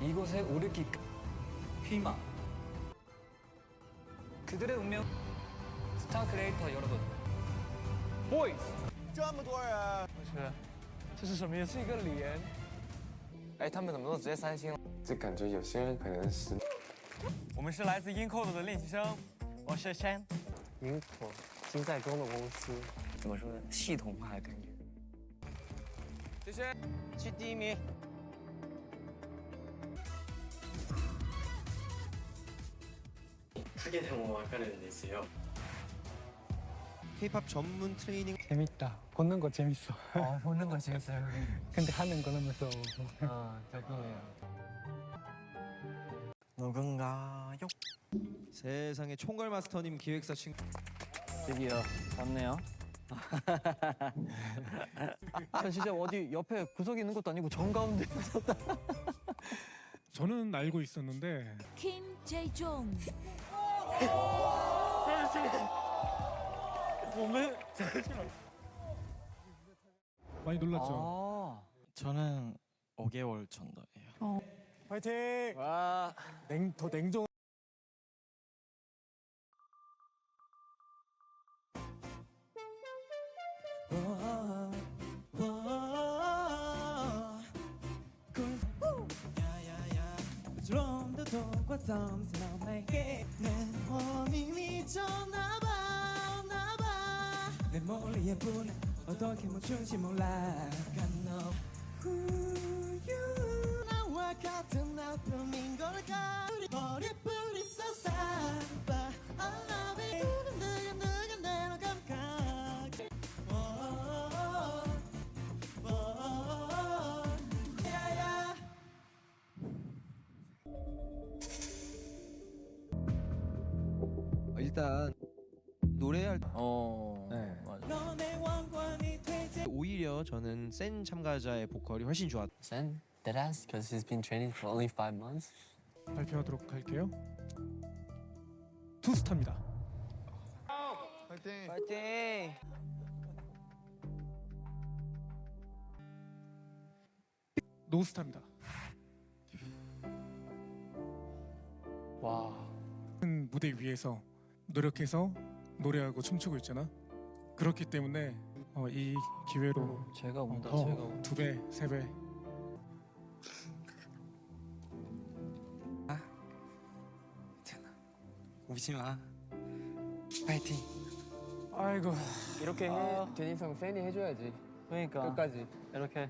이곳에 오르기 희망 그들의 운명 스타 크리에이터 여러분 보이스 这是什么意思？是一个脸。哎，他们怎么都直接三星了？这感觉有些人可能是我们是来自 Incode 的练习生，我是 Shan。营口金在中的公司，怎么说呢？系统化的感觉。谢谢，去第一名。 크게 되면 와카는 데스요. K-팝 전문 트레이닝 재밌다. 걷는 거 재밌어. 어, 보는 거 재밌어요. 근데 하는 거 너무 무서워. 아, 저거예요. 누군가요? 세상의 총괄 마스터님 기획사 친구 드디어 왔네요. 전 진짜 어디 옆에 구석에 있는 것도 아니고 정 가운데 저는 알고 있었는데 Jae-jong. 많이 놀랐죠. 아, 저는 5개월 전도예요. 파이팅! 와, 냉, 더 냉정. 내 머리에 불이 어떻게 멈춘지 몰라. 너 우유. 나와 같은 아픔인 걸까? 머리뿌리 쏟아 일단 노래할 때 어, 네. 맞아. 오히려 저는 센 참가자의 보컬이 훨씬 좋았 Sen, deadass, because he's been training for only five months. 발표하도록 할게요. 투스타입니다. 파이팅! 노스타입니다. 와. 큰 무대 위에서 노력해서 노래하고 춤추고 있잖아. 그렇기 때문에 어, 이 기회로 제가 온다, 제가 온다. 더두 배, 세 배. 울지 마. 파이팅. 아이고, 이렇게 해, 제니성 팬이 해줘야지. 그러니까 끝까지. 이렇게.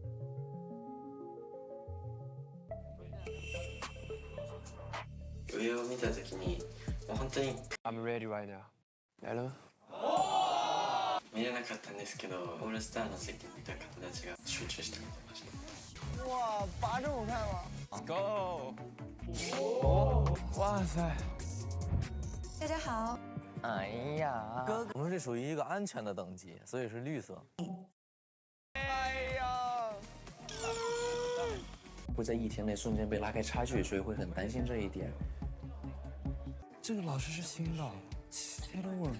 上を見た時にもう本当に I'm ready right now. Hello. 見れなかったんですけどオールスターの席にいた方たちが集中して見てました。哇，拔这么看吗？Let's go！哇塞！大家好，哎呀，哥哥，我们是属于一个安全的等级，所以是绿色。哎呀，会在一天内瞬间被拉开差距，所以会很担心这一点。 这个老师是新的，새로운。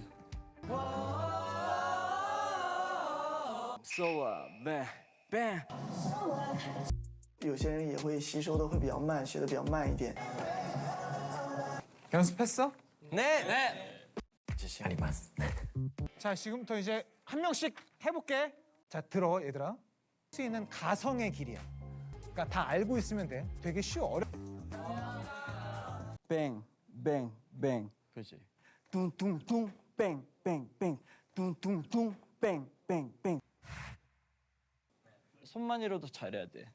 So 啊，bang bang。有些人也会吸收的会比较慢，学的比较慢一点。 연습했어? 네 네. 自信あります。 자, 지금부터 이제 한 명씩 해볼게. 자, 들어, 얘들아. 할 수 있는 가성의 길이야. 그러니까 다 알고 있으면 돼. 되게 쉬워. 어려. 뱅, 뱅, 뱅. 可以。 뚱뚱뚱, 뱅, 뱅, 뱅. 뚱뚱뚱, 뱅, 뱅, 뱅. 손만이라도 잘해야 돼.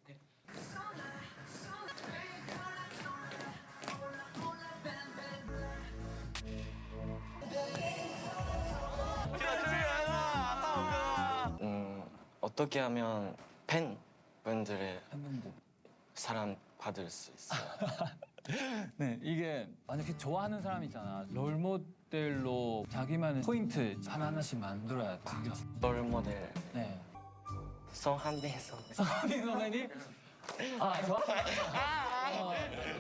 어떻게 하면 팬 분들의 사랑 받을 수 있어요? 네, 이게 만약에 좋아하는 사람 있잖아. 롤 모델로 자기만의 포인트 하나하나씩 만들어야 돼. 롤 모델 네. 성한대 성. 선희 선생님? 아, 좋아?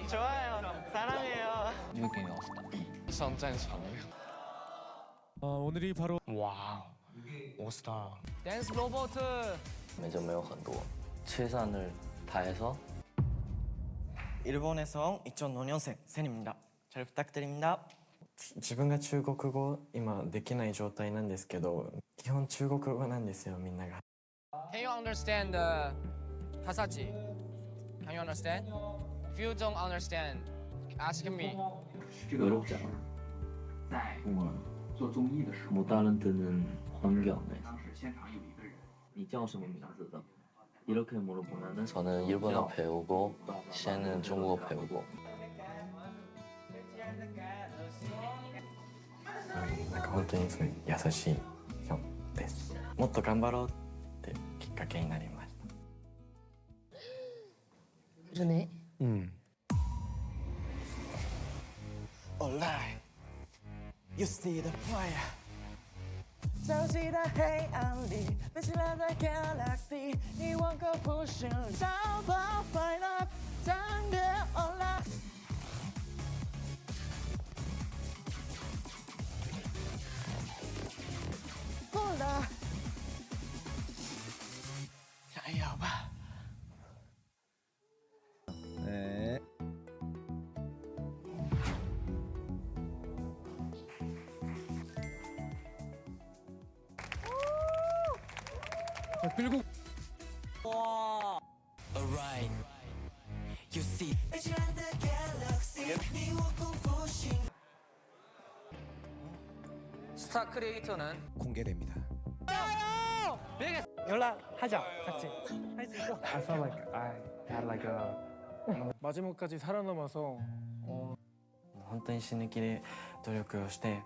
좋아요. 사랑해요. 이거 게임 없었다. 上战场。 오늘이 바로 Dance Robot。 매점 매우 很多 최선을 다해서 일본에서 온 2004년생 센입니다. 잘 부탁드립니다. 自分が中国語今できない状態なんですけど基本中国語なんですよみんなが Can you understand the Hasachi? Can you understand? If you don't understand, ask me. 외롭지 않아? 못 알아듣는 환경에 你叫什么名字的? 이렇게 물어보면은 저는 일본어 배우고 쟤는 중국어 배우고 なんか本当にすごい優しい人ですもっと頑張ろうってきっかけになりました René. Alright, you see the fire. 熟悉的黑暗里，飞起了在 galaxy，你往个不行，找到快乐，战略 online。不了， 자, 그리고 Alright, you see. 被熄了的 galaxy，你我共赴行。 스타 크리에이터는 공개됩니다. 연락하자 같이 할 수 있어. I felt like I had like a 마지막까지 살아남아서 어, 本当に死ぬ気で努力をして